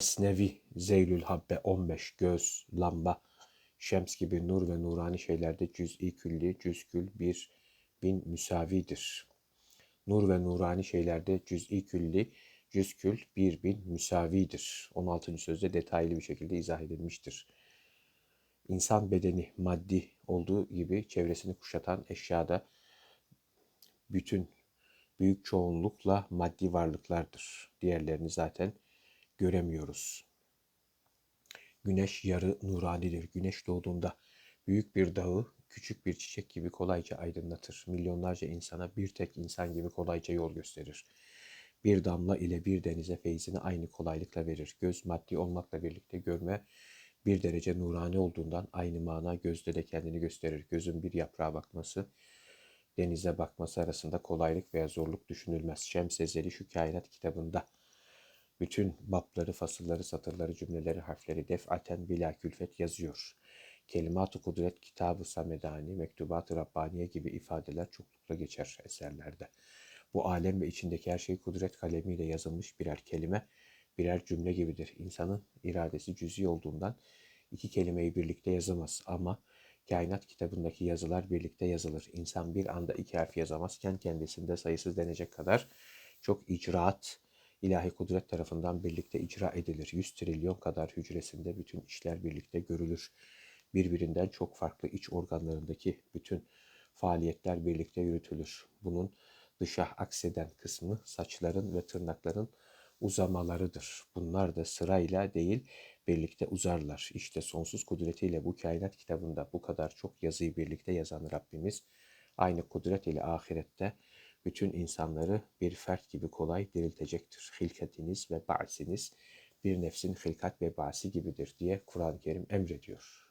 Mesnevi, Zeylül Habbe 15, göz, lamba, şems gibi nur ve nurani şeylerde cüz'i külli, cüzkül bir bin müsavidir. Nur ve nurani şeylerde cüz'i külli, cüzkül bir bin müsavidir. 16. sözde detaylı bir şekilde izah edilmiştir. İnsan bedeni maddi olduğu gibi çevresini kuşatan eşyada bütün büyük çoğunlukla maddi varlıklardır. Diğerlerini zaten göremiyoruz. Güneş yarı nuranidir. Güneş doğduğunda büyük bir dağı küçük bir çiçek gibi kolayca aydınlatır. Milyonlarca insana bir tek insan gibi kolayca yol gösterir. Bir damla ile bir denize feyzini aynı kolaylıkla verir. Göz maddi olmakla birlikte görme bir derece nurani olduğundan aynı mana gözde de kendini gösterir. Gözün bir yaprağa bakması, denize bakması arasında kolaylık veya zorluk düşünülmez. Şems Ezeli şu kainat kitabında bütün bapları, fasılları, satırları, cümleleri, harfleri defaten bila külfet yazıyor. Kelimat-ı Kudret, Kitab-ı Samedani, Mektubat-ı Rabbaniye gibi ifadeler çoklukla geçer eserlerde. Bu alem ve içindeki her şey kudret kalemiyle yazılmış birer kelime, birer cümle gibidir. İnsanın iradesi cüzi olduğundan iki kelimeyi birlikte yazamaz ama kainat kitabındaki yazılar birlikte yazılır. İnsan bir anda iki harf yazamazken kendisinde sayısız denecek kadar çok icraat, ilahi kudret tarafından birlikte icra edilir. 100 trilyon kadar hücresinde bütün işler birlikte görülür. Birbirinden çok farklı iç organlarındaki bütün faaliyetler birlikte yürütülür. Bunun dışa akseden kısmı saçların ve tırnakların uzamalarıdır. Bunlar da sırayla değil birlikte uzarlar. İşte sonsuz kudretiyle bu kainat kitabında bu kadar çok yazıyı birlikte yazan Rabbimiz aynı kudret ile ahirette bütün insanları bir fert gibi kolay diriltecektir. Hilkatiniz ve ba'siniz bir nefsin hilkat ve ba'si gibidir diye Kur'an-ı Kerim emrediyor.